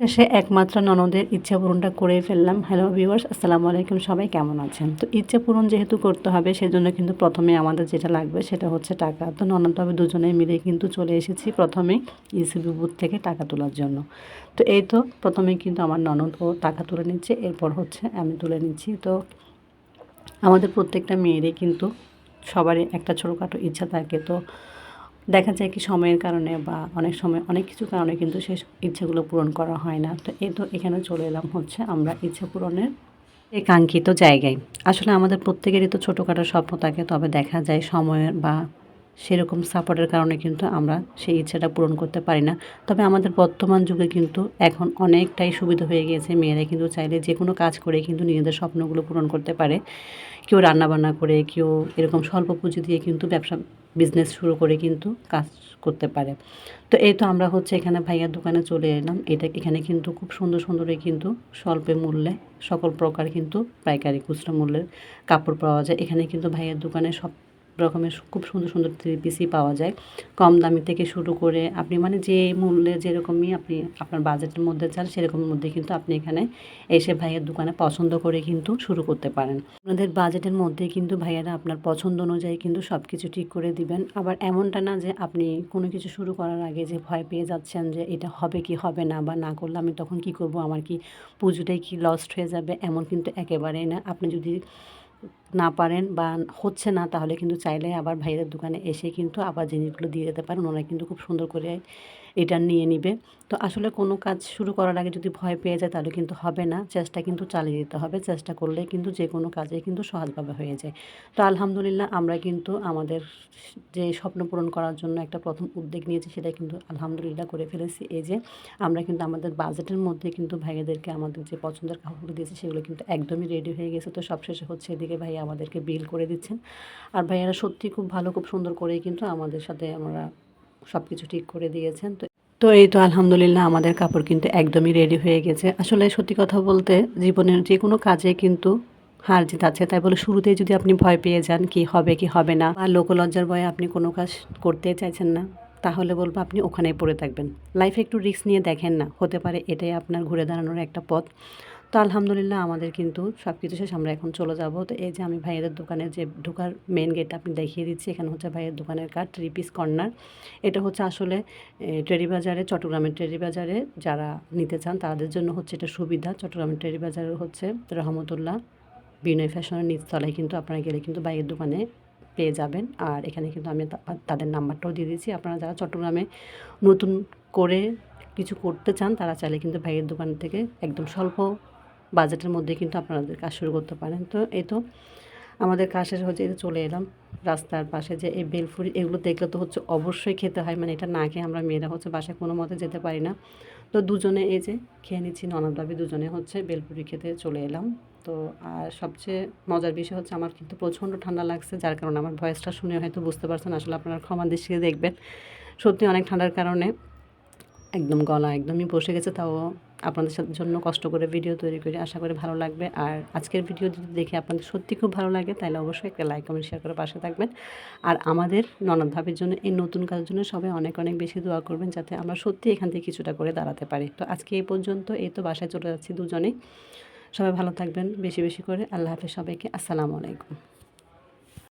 শেষে একমাত্র ননদের ইচ্ছা পূরণটা করে ফেললাম। হ্যালো ভিউয়ার্স আসসালামু আলাইকুম। সবাই কেমন আছেন? তো ইচ্ছা পূরণ যেহেতু করতে হবে, সেজন্য কিন্তু প্রথমে আমাদের যেটা লাগবে সেটা হচ্ছে টাকা। তো ননদ তবে দুজনে মিলে কিন্তু চলে এসেছি প্রথমে ইসিবি বুথ থেকে টাকা তোলার জন্য। তো এই তো প্রথমে কিন্তু আমার ননদ ও টাকা তুলে নিচ্ছে, এরপর হচ্ছে আমি তুলে নিচ্ছি। তো আমাদের প্রত্যেকটা মেয়েরই কিন্তু সবারই একটা ছোটোখাটো ইচ্ছা থাকে। তো দেখা যায় কি সময়ের কারণে বা অনেক সময়, অনেক কিছু কারণে কিন্তু সেই ইচ্ছেগুলো পূরণ করা হয় না। তো এই তো এখানে চলে এলাম হচ্ছে আমরা ইচ্ছা পূরণের এই কাঙ্ক্ষিত জায়গায়। আসলে আমাদের প্রত্যেকেরই তো ছোটোখাটো স্বপ্ন থাকে, তবে দেখা যায় সময়ের বা সেরকম সাপোর্টের কারণে কিন্তু আমরা সেই ইচ্ছাটা পূরণ করতে পারি না। তবে আমাদের বর্তমান যুগে কিন্তু এখন অনেকটাই সুবিধা হয়ে গিয়েছে। মেয়েরা কিন্তু চাইলে যে কোনো কাজ করে কিন্তু নিজেদের স্বপ্নগুলো পূরণ করতে পারে। কেউ রান্নাবান্না করে, কেউ এরকম স্বল্প পুঁজি দিয়ে কিন্তু ব্যবসা বিজনেস শুরু করে কিন্তু কাজ করতে পারে। তো এই তো আমরা হচ্ছে এখানে ভাইয়ার দোকানে চলে এলাম। এটা এখানে কিন্তু খুব সুন্দর সুন্দরই কিন্তু স্বল্পে মূল্যে সকল প্রকার কিন্তু পাইকারি খুচরা মূল্যের কাপড় পাওয়া যায়। এখানে কিন্তু ভাইয়ের দোকানে সব রকমের খুব সুন্দর সুন্দর থ্রি পিসই পাওয়া যায়। কম দামি থেকে শুরু করে আপনি মানে যে মূল্যে যেরকমই আপনি আপনার বাজেটের মধ্যে চান, সেরকমের মধ্যে কিন্তু আপনি এখানে এসে ভাইয়ের দোকানে পছন্দ করে কিন্তু শুরু করতে পারেন। আপনাদের বাজেটের মধ্যে কিন্তু ভাইয়ারা আপনার পছন্দ অনুযায়ী কিন্তু সব কিছু ঠিক করে দিবেন। আবার এমনটা না যে আপনি কোনো কিছু শুরু করার আগে যে ভয় পেয়ে যাচ্ছেন যে এটা হবে কি হবে না বা না করলে আমি তখন কি করব, আমার কি পুজোটাই কি লস্ট হয়ে যাবে, এমন কিন্তু একেবারেই না। আপনি যদি না পারেন বা হচ্ছে না, তাহলে কিন্তু চাইলে আবার ভাইয়ের দোকানে এসে কিন্তু আবার জিনিসগুলো দিয়ে যেতে পারেন। ওনারা কিন্তু খুব সুন্দর করে এটা নিয়ে নিবে। তো আসলে কোনো কাজ শুরু করার আগে যদি ভয় পেয়ে যায়, তাহলে কিন্তু হবে না। চেষ্টা কিন্তু চালিয়ে যেতে হবে। চেষ্টা করলে কিন্তু যে কোনো কাজে কিন্তু সহজভাবে হয়ে যায়। তো আলহামদুলিল্লাহ আমরা কিন্তু আমাদের যে স্বপ্ন পূরণ করার জন্য একটা প্রথম উদ্যোগ নিয়েছি, সেটা কিন্তু আলহামদুলিল্লাহ করে ফেলেছি। এই যে আমরা কিন্তু আমাদের বাজেটের মধ্যে কিন্তু ভাইয়াদেরকে আমাদের যে পছন্দের কাপড়গুলো দিয়েছি, সেগুলো কিন্তু একদমই রেডি হয়ে গেছে। তো সবশেষে হচ্ছে এদিকে ভাইয়া আমাদেরকে বিল করে দিচ্ছেন। আর ভাইয়ারা সত্যি খুব ভালো, খুব সুন্দর করেই কিন্তু আমাদের সাথে আমরা সব কিছু ঠিক করে দিয়েছেন। তো তো এই তো আলহামদুলিল্লাহ আমাদের কাপড় কিন্তু একদমই রেডি হয়ে গেছে। আসলে সত্যি কথা বলতে জীবনের যে কোনো কাজে কিন্তু হার জিত আছে। তাই বলে শুরুতেই যদি আপনি ভয় পেয়ে যান কি হবে কি হবে না, বা লোকলজ্জার ভয়ে আপনি কোনো কাজ করতে চাইছেন না, তাহলে বলব আপনি ওখানেই পড়ে থাকবেন। লাইফে একটু রিস্ক নিয়ে দেখেন না। হতে পারে এটাই আপনার ঘুরে দাঁড়ানোর একটা পথ। তো আলহামদুলিল্লাহ আমাদের কিন্তু সব কিছু শেষ, আমরা এখন চলে যাব। তো এই যে আমি ভাইয়েদের দোকানের যে ঢোকার মেন গেট আপনি দেখিয়ে দিচ্ছি, এখানে হচ্ছে ভাইয়ের দোকানের কার্ড থ্রি পিস কর্নার এটা হচ্ছে আসলে টেরি বাজারে, চট্টগ্রামের টেরি বাজারে যারা নিতে চান, তাদের জন্য হচ্ছে এটা সুবিধা। চট্টগ্রামের টেরি বাজারে হচ্ছে রহমতুল্লাহ। বিনয় ফ্যাশনের নিচতলায় কিন্তু আপনারা গেলে কিন্তু বাইরের দোকানে পেয়ে যাবেন। আর এখানে কিন্তু আমি তাদের নাম্বারটাও দিয়ে দিয়েছি। আপনারা যারা চট্টগ্রামে নতুন করে কিছু করতে চান, তারা চাইলে কিন্তু ভাইয়ের দোকান থেকে একদম স্বল্প বাজেটের মধ্যে কিন্তু আপনাদের কাজ শুরু করতে পারেন। তো এই তো আমাদের কাজ হচ্ছে এই চলে এলাম রাস্তার পাশে যে এই বেলফুরি, এগুলো দেখলে তো হচ্ছে অবশ্যই খেতে হয়। মানে এটা না খেয়ে আমরা মেয়েরা হচ্ছে বাসায় কোনো মতে যেতে পারি না। তো দুজনে এই যে খেয়ে নিচ্ছি, ননদ দুজনে হচ্ছে বেলপুরি খেতে চলে এলাম। তো আর সবচেয়ে মজার বিষয় হচ্ছে আমার কিন্তু প্রচণ্ড ঠান্ডা লাগছে, যার কারণে আমার ভয়েসটা শুনে হয়তো বুঝতে পারছেন, আসলে আপনারা ক্ষমা দৃষ্টিতে দেখবেন। সত্যি অনেক ঠান্ডার কারণে একদম গলা একদমই বসে গেছে, তাও আপনাদের জন্য কষ্ট করে ভিডিও তৈরি করি। আশা করি ভালো লাগবে। আর আজকের ভিডিও যদি দেখে আপনাদের সত্যি খুব ভালো লাগে, তাহলে অবশ্যই একটা লাইক কমেন্ট শেয়ার করে পাশে থাকবেন। আর আমাদের ননদ ভাবের জন্য, এই নতুন কাজের জন্য সবাই অনেক অনেক বেশি দোয়া করবেন যাতে আমরা সত্যি এখান থেকে কিছুটা করে দাঁড়াতে পারি। তো আজকে এই পর্যন্ত, এই তো বাসায় চলে যাচ্ছি দুজনেই। সবাই ভালো থাকবেন, বেশি বেশি করে। আল্লাহ হাফেজ সবাইকে। আসসালামু আলাইকুম।